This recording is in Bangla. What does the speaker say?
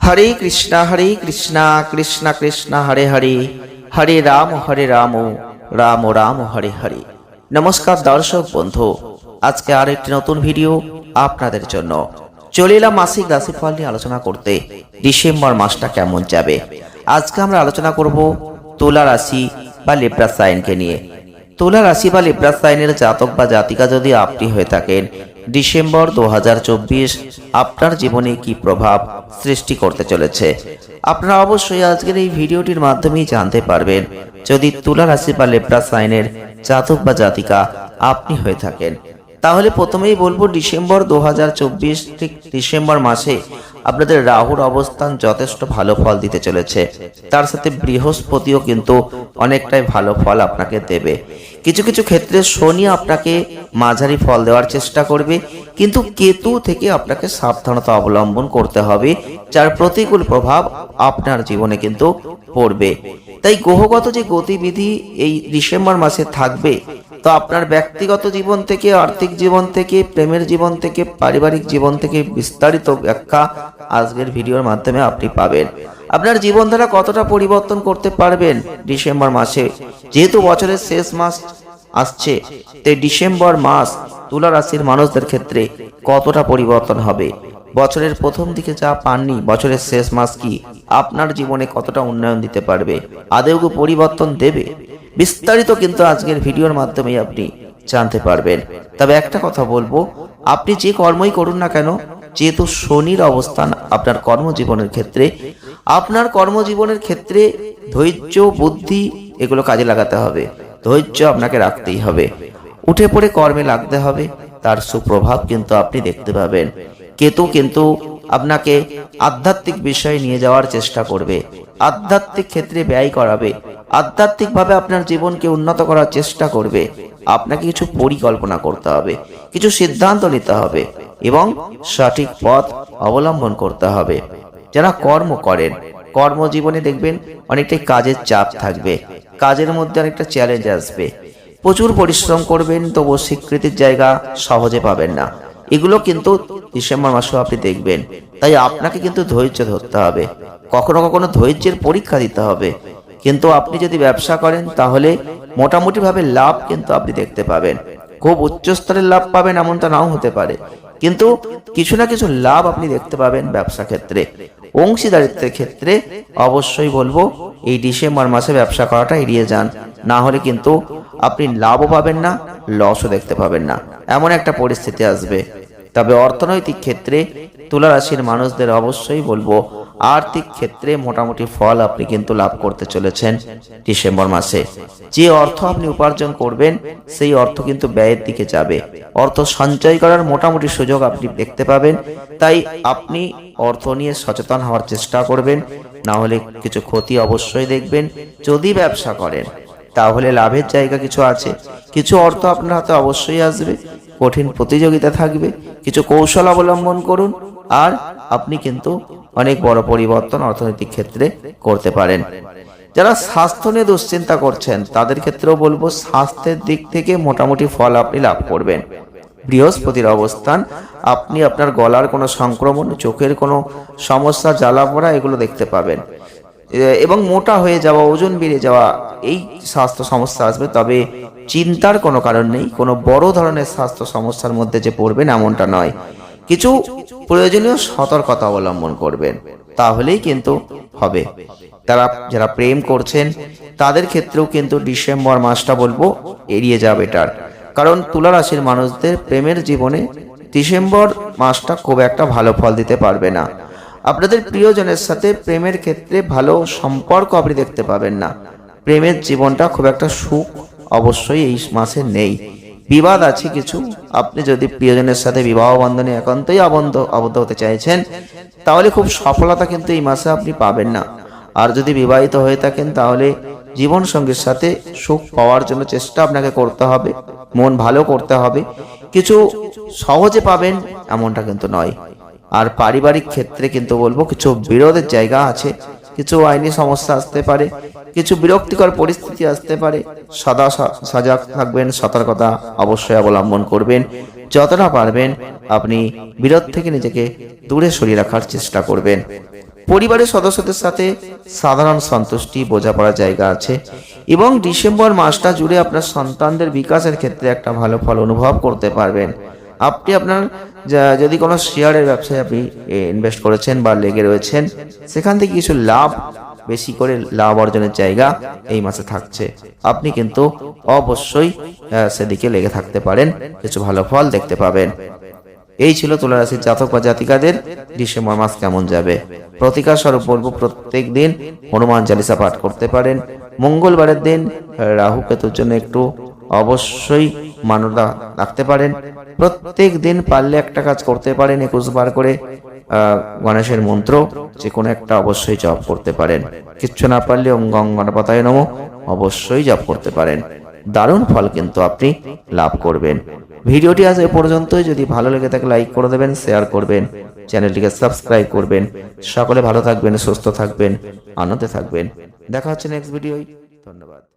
হরে কৃষ্ণ হরে কৃষ্ণ কৃষ্ণ কৃষ্ণ, হরে হরে। হরে রাম হরে রাম রাম রাম, হরে হরে। নমস্কার দর্শক বন্ধু, আজকে আর একটি নতুন ভিডিও আপনাদের জন্য। চলে এলাম মাসিক রাশিফল নিয়ে আলোচনা করতে, ডিসেম্বর মাসটা কেমন যাবে? আজকে আমরা আলোচনা করব তুলা রাশি বা লেপ্রা সাইনকে নিয়ে। তুলা রাশি বা লেপ্রা সাইনের জাতক বা জাতিকা যদি আপনি হয়ে থাকেন, ডিসেম্বর দু হাজার চব্বিশ আপনার জীবনে কি প্রভাব সৃষ্টি করতে চলেছে? আপনারা অবশ্যই আজকের এই ভিডিওটির মাধ্যমেই জানতে পারবেন, যদি তুলা রাশি বা লেপ্রা সাইনের জাতক বা জাতিকা আপনি হয়ে থাকেন তাহলে প্রথমেই বলব ডিসেম্বর দু হাজার চব্বিশ ঠিক ডিসেম্বর মাসে আপনাদের রাহুর অবস্থান যথেষ্ট ভালো ফল দিতে চলেছে। তার সাথে বৃহস্পতিও কিন্তু অনেকটাই ভালো ফল আপনাকে দেবে। কিছু কিছু ক্ষেত্রে শনি আপনাকে মাঝারি ফল দেওয়ার চেষ্টা করবে, কিন্তু কেতু থেকে আপনাকে সাবধানতা অবলম্বন করতে হবে, যার প্রতিকূল প্রভাব আপনার জীবনে কিন্তু পড়বে। তাই গ্রহগত যে গতিবিধি এই ডিসেম্বর মাসে থাকবে তো আপনার ব্যক্তিগত জীবন থেকে, আর্থিক জীবন থেকে, প্রেমের জীবন থেকে, পারিবারিক জীবন থেকে বিস্তারিত ব্যাখ্যা আজকের ভিডিওর মাধ্যমে আপনি পাবেন। আপনার জীবনধারা কতটা পরিবর্তন করতে পারবেন ডিসেম্বর মাসে? যেহেতু বছরের শেষ মাস আসছে, তাই ডিসেম্বর মাস তুলা রাশির মানুষদের ক্ষেত্রে কতটা পরিবর্তন হবে? বছরের প্রথম দিকে যা পাননি, বছরের শেষ মাস কি? আপনার জীবনে কতটা উন্নয়ন দিতে পারবে? আদেও পরিবর্তন দেবে? বিস্তারিত কিন্তু আজকের ভিডিওর মাধ্যমে আপনি জানতে পারবেন। তবে একটা কথা বলব, আপনি যে কর্মই করুন না কেন, যেহেতু শনির অবস্থান আপনার কর্মজীবনের ক্ষেত্রে, আপনার কর্মজীবনের ক্ষেত্রে ধৈর্য, বুদ্ধি এগুলো কাজে লাগাতে হবে। ধৈর্য আপনাকে রাখতেই হবে। উঠে পড়ে কর্মে লাগতে হবে, তার সুপ্রভাব কিন্তু আপনি দেখতে পাবেন। কেতু কিন্তু আপনাকে আধ্যাত্মিক বিষয়ে নিয়ে যাওয়ার চেষ্টা করবে। আধ্যাত্মিক ক্ষেত্রে ব্যয় করাবে। আধ্যাত্মিকভাবে আপনার জীবনকে উন্নত করার চেষ্টা করবে। আপনাকে কিছু পরিকল্পনা করতে হবে, কিছু সিদ্ধান্ত নিতে হবে এবং সঠিক পথ অবলম্বন করতে হবে। যারা কর্ম করেন, কর্মজীবনে দেখবেন অনেকটাই কাজের চাপ থাকবে, কাজের মধ্যে অনেকটা চ্যালেঞ্জ আসবে। প্রচুর পরিশ্রম করবেন, তবু স্বীকৃতির জায়গা সহজে পাবেন না। এগুলো কিন্তু ডিসেম্বর মাসেও আপনি দেখবেন। তাই আপনাকে কিন্তু ধৈর্য ধরতে হবে। কখনো কখনো ধৈর্যের পরীক্ষা দিতে হবে। কিন্তু আপনি যদি ব্যবসা করেন, তাহলে মোটামুটিভাবে লাভ কিন্তু আপনি দেখতে পাবেন। খুব উচ্চ স্তরের লাভ পাবেন এমনটা নাও হতে পারে। কিন্তু কিছু না কিছু লাভ আপনি দেখতে পাবেন ব্যবসা ক্ষেত্রে। অংশীদারিত্বের ক্ষেত্রে অবশ্যই বলব, এই ডিসেম্বর মাসে ব্যবসা করাটা এড়িয়ে যান। না হলে কিন্তু আপনি লাভও পাবেন না, লসও দেখতে পাবেন না। এমন একটা পরিস্থিতি আসবে। তবে অর্থনৈতিক ক্ষেত্রে তুলা রাশির মানুষদের অবশ্যই বলব আর্থিক ক্ষেত্রে মোটামুটি ফল আপনি কিন্তু লাভ করতে চলেছেন ডিসেম্বর মাসে। যে অর্থ আপনি উপার্জন করবেন, সেই অর্থ কিন্তু ব্যয়ের দিকে যাবে। অর্থ সঞ্চয় করার মোটামুটি সুযোগ আপনি দেখতে পাবেন। তাই আপনি অর্থ নিয়ে সচেতন হওয়ার চেষ্টা করবেন। না হলে কিছু ক্ষতি অবশ্যই দেখবেন। যদি ব্যবসা করেন, তাহলে লাভের জায়গা কিছু আছে। কিছু অর্থ আপনার হাতে অবশ্যই আসবে। কঠিন প্রতিযোগিতা থাকবে। কিছু কৌশল অবলম্বন করুন। আর আপনি কিন্তু অনেক বড় পরিবর্তন অর্থনৈতিক ক্ষেত্রে করতে পারেন। যারা স্বাস্থ্য নিয়ে দুশ্চিন্তা করছেন, তাদের ক্ষেত্রেও বলব স্বাস্থ্যের দিক থেকে মোটামুটি ফল আপনি লাভ করবেন। বৃহস্পতির অবস্থান, আপনি আপনার গলার কোনো সংক্রমণ, চোখের কোনো সমস্যা জ্বালা পোড়া এগুলো দেখতে পাবেন। এবং মোটা হয়ে যাওয়া, ওজন বেড়ে যাওয়া, এই স্বাস্থ্য সমস্যা আসবে। তবে চিন্তার কোনো কারণ নেই। কোনো বড় ধরনের স্বাস্থ্য সমস্যার মধ্যে যে পড়বেন, এমনটা নয়। কিছু প্রয়োজনীয় সতর্কতা অবলম্বন করবেন। তাহলেই কিন্তু হবে। তারা যারা প্রেম করছেন, তাদের ক্ষেত্রেও কিন্তু ডিসেম্বর মাসটা বলব এড়িয়ে যাবে এটার কারণ তুলা রাশির মানুষদের প্রেমের জীবনে ডিসেম্বর মাসটা খুব একটা ভালো ফল দিতে পারবে না। আপনাদের প্রিয়জনের সাথে প্রেমের ক্ষেত্রে ভালো সম্পর্ক আপনি দেখতে পাবেন না। প্রেমের জীবনটা খুব একটা সুখ অবশ্যই এই মাসে নেই। বিবাদ আছে কিছু? আপনি যদি প্রিয়জনের সাথে বিবাহ বন্ধনে একান্তই আবদ্ধ আবদ্ধ হতে চাইছেন, তাহলে খুব সফলতা কিন্তু এই মাসে আপনি পাবেন না। আর যদি বিবাহিত হয়ে থাকেন, তাহলে জীবন সঙ্গীর সাথে সুখ পাওয়ার জন্য চেষ্টা আপনাকে করতে হবে, মন ভালো করতে হবে। কিছু সহজে পাবেন, এমনটা কিন্তু নয়। আর পারিবারিক ক্ষেত্রে কিন্তু বলব, কিছু বিরোধের জায়গা আছে, কিছু আইনি সমস্যা আসতে পারে কিছু বিরক্তিকর পরিস্থিতি আসতে পারে। সদা সজাগ থাকবেন, সতর্কতা অবশ্যই অবলম্বন করবেন। যতটা পারবেন আপনি বিরোধ থেকে নিজেকে দূরে সরিয়ে রাখার চেষ্টা করবেন। পরিবারের সদস্যদের সাথে সাধারণ সন্তুষ্টি, বোঝাপড়ার জায়গা আছে এবং ডিসেম্বর মাসটা জুড়ে আপনার সন্তানদের বিকাশের ক্ষেত্রে একটা ভালো ফল অনুভব করতে পারবেন। আপনি আপনার যদি কোনো শেয়ারের ব্যবসায় আপনি ইনভেস্ট করেছেন বা লেগে রয়েছেন, সেখান থেকে কিছু লাভ বেশি করে লাভ অর্জনের জায়গা এই মাসে থাকছে। আপনি কিন্তু অবশ্যই সেদিকে লেগে থাকতে পারেন, কিছু ভালো ফল দেখতে পাবেন। এই ছিল তুলা রাশির জাতক বা জাতিকাদের ডিসেম্বর মাস কেমন যাবে। প্রতিকার স্বরূপ বলব, প্রত্যেক দিন হনুমান চালিসা পাঠ করতে পারেন। মঙ্গলবারের দিন, রাহু কেতুর জন্য একটু অবশ্যই মানবতা রাখতে পারেন। প্রত্যেক দিন পারলে একটা কাজ করতে পারেন, একুশ বার করে গণেশের মন্ত্র, যে কোনো একটা অবশ্যই জপ করতে পারেন। কিচ্ছু না পারলে ওম গং গণপতায় নম, অবশ্যই জপ করতে পারেন। দারুণ ফল কিন্তু আপনি লাভ করবেন। ভিডিওটি আজ এ পর্যন্তই। যদি ভালো লেগে থাকে, লাইক করে দেবেন, শেয়ার করবেন, চ্যানেলটিকে সাবস্ক্রাইব করবেন। সকলে ভালো থাকবেন, সুস্থ থাকবেন, আনন্দে থাকবেন। দেখা হচ্ছে নেক্সট ভিডিওয়। ধন্যবাদ।